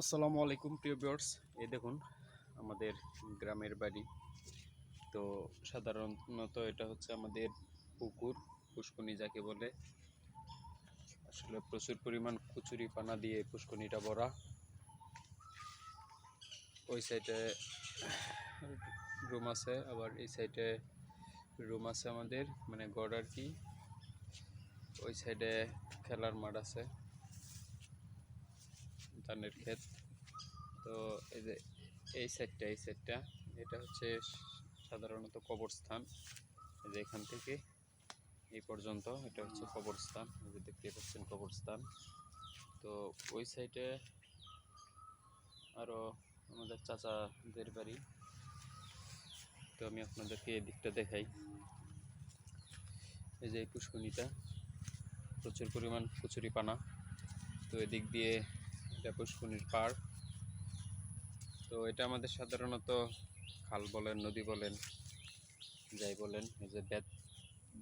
আসসালামু আলাইকুম, প্রিয় ভিউয়ার্স। এই দেখুন, আমাদের গ্রামের বাড়ি। তো সাধারণত এটা হচ্ছে আমাদের পুকুর পুষ্কনি যাকে বলে। আসলে প্রচুর পরিমাণ কুচুরি পানা দিয়ে পুষ্কনিটা ভরা। ওই সাইডে রুম আছে, আবার এই সাইডে রুম আছে আমাদের মানে গড় আর কি। ওই সাইডে খেলার মাঠ আছে। ধানের ক্ষেত। তো এই যে এই সাইডটা এই সাইডটা এটা হচ্ছে সাধারণত কবরস্থান। এই যে এখান থেকে এই পর্যন্ত এটা হচ্ছে কবরস্থান যে দেখতে পাচ্ছেন কবরস্থান। তো ওই সাইডে আরও আমাদের চাচাদের বাড়ি। তো আমি আপনাদেরকে এই দিকটা দেখাই। এই যে এই পুষ্কনিটা প্রচুর পরিমাণ কচুরি পানা তো এদিক দিয়ে এটা পুষ্কনির পাড় তো এটা আমাদের সাধারণত খাল বলেন, নদী বলেন, যাই বলেন, এই যে বেত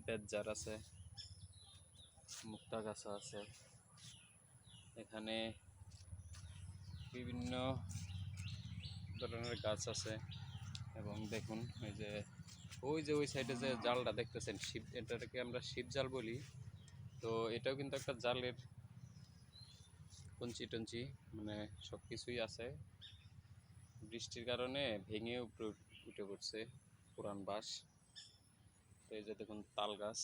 বেত জার আছে মুক্তা গাছা আছে। এখানে বিভিন্ন ধরনের গাছ আছে এবং দেখুন, এই যে ওই যে ওই সাইডে যে জালটা দেখতেছেন, শিব, এটাকে আমরা শিব জাল বলি। তো এটাও কিন্তু একটা জালের কঞ্চি টঞ্চি মানে সব কিছুই আছে। বৃষ্টির কারণে ভেঙে উপরে উঠে পড়ছে পুরান বাঁশ। তো এই যে দেখুন তাল গাছ।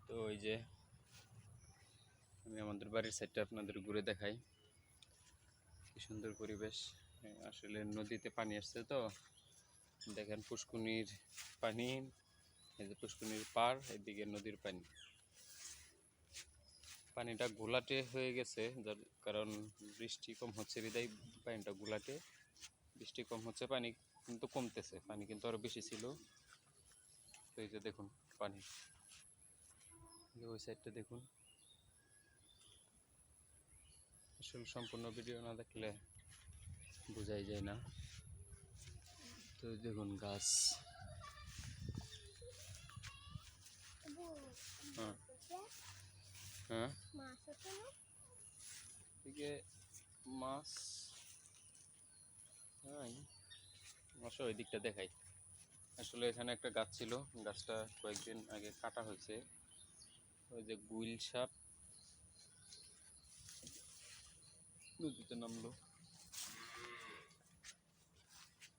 তো ওই যে আমি আমাদের বাড়ির সাইডটা আপনাদের ঘুরে দেখাই। কি সুন্দর পরিবেশ। আসলে নদীতে পানি আসছে তো। দেখেন পুষ্কুনির পানি, এই যে পুষ্কুনির পার এদিকে নদীর পানি। পানিটা গোলাটে হয়ে গেছে, যার কারণ বৃষ্টি কম হচ্ছে, বিদায় পানিটা ঘোলাটে বৃষ্টি কম হচ্ছে, পানি কিন্তু কমতেছে, পানি কিন্তু আরও বেশি ছিল। তো এই যে দেখুন পানি ওই সাইডটা দেখুন। আসলে সম্পূর্ণ ভিডিও না দেখলে বোঝাই যায় না। তো দেখুন গাছ। হ্যাঁ। হ্যাঁ? মাছ এদিকে মাছ ওই দিকটা দেখাই। আসলে এখানে একটা গাছ ছিল। গাছটা কয়েকদিন আগে কাটা হয়েছে। ওই যে গুইল সাপ। নদীতে নামলো।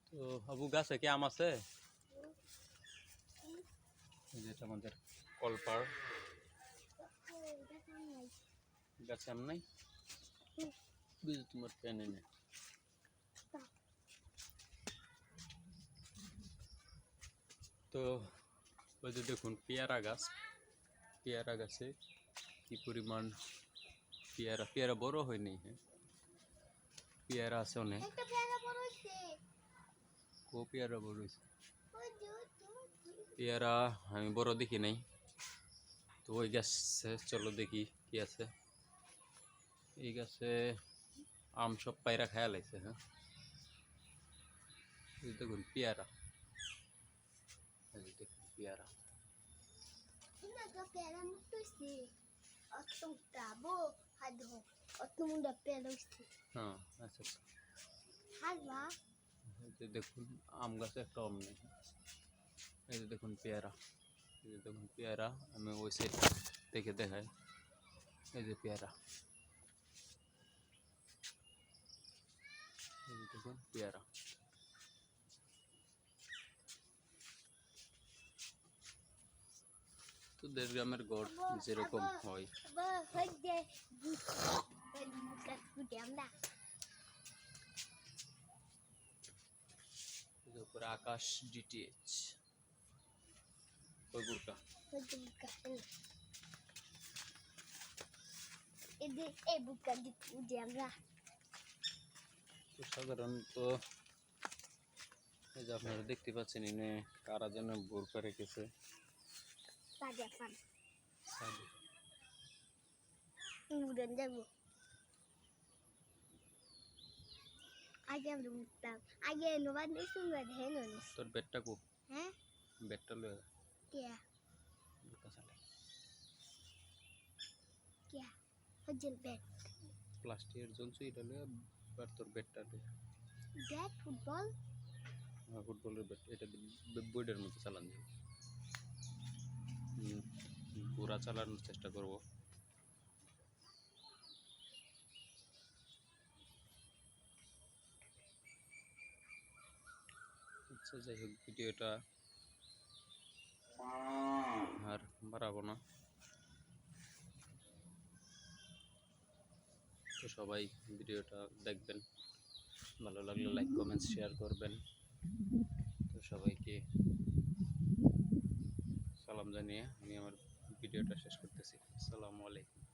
তো আবু গাছে কি আম আছে? এই যে এটা আমাদের কলপার। নাই গাছে আম নাই? বুঝি তোমার পেনে নেই তো ওই যে দেখুন পেয়ারা গাছ। পেয়ারা গাছে কি পরিমাণ পেয়ারা পেয়ারা বড় হয়নি হ্যাঁ? পেয়ারা আছে অনেক। পেয়ারা বড় ও পেয়ারা বড় হয়েছে। পেয়ারা আমি বড় দেখি নাই। তো ওই গাছে চলো দেখি কি আছে। এই গাছে আম সব পায়রা খায়া লাগছে হ্যাঁ এই দেখুন পেয়ারা এই যে দেখুন পেয়ারা Sino ka pera mo to si? Otong tabo, hado. Otong munda pera si. হ্যাঁ আচ্ছা আচ্ছা Halwa, এই যে দেখুন আম গাছে একটা আম নেই এই যে দেখুন পেয়ারা এই যে দেখুন পেয়ারা আমি ওই সাইড থেকে দেখাই এই যে পেয়ারা এই যে দেখুন পেয়ারা তো দেড় গ্রামের গড় যেরকম হয়. এই উপরে আকাশ ডিটিএইচ ওই গুড়টা Hade bukat. Ini eh তো সাধারণত এই যে আপনারা দেখতে পাচ্ছেন এনে কারা যেন বোরকা রেখেছে. তোর বেডটা কো Hah? বেডটা লয়ে Iya. বোরকা চালে Iya. Hojel bed. প্লাস্টিকের জনসু এটা লয়ে তোর বেডটা লয়ে ব্যাট ফুটবল হ্যাঁ, ফুটবলের ব্যাট এটা চালান পুরা চালানোর চেষ্টা করব। আচ্ছা যাই হোক ভিডিওটা আর বাড়াবো না। তো সবাই ভিডিওটা দেখবেন। ভালো লাগলে লাইক কমেন্ট শেয়ার করবেন। তো সবাইকে সালাম জানিয়ে আমি আমার ভিডিওটা শেষ করতেছি। আসসালামু আলাইকুম।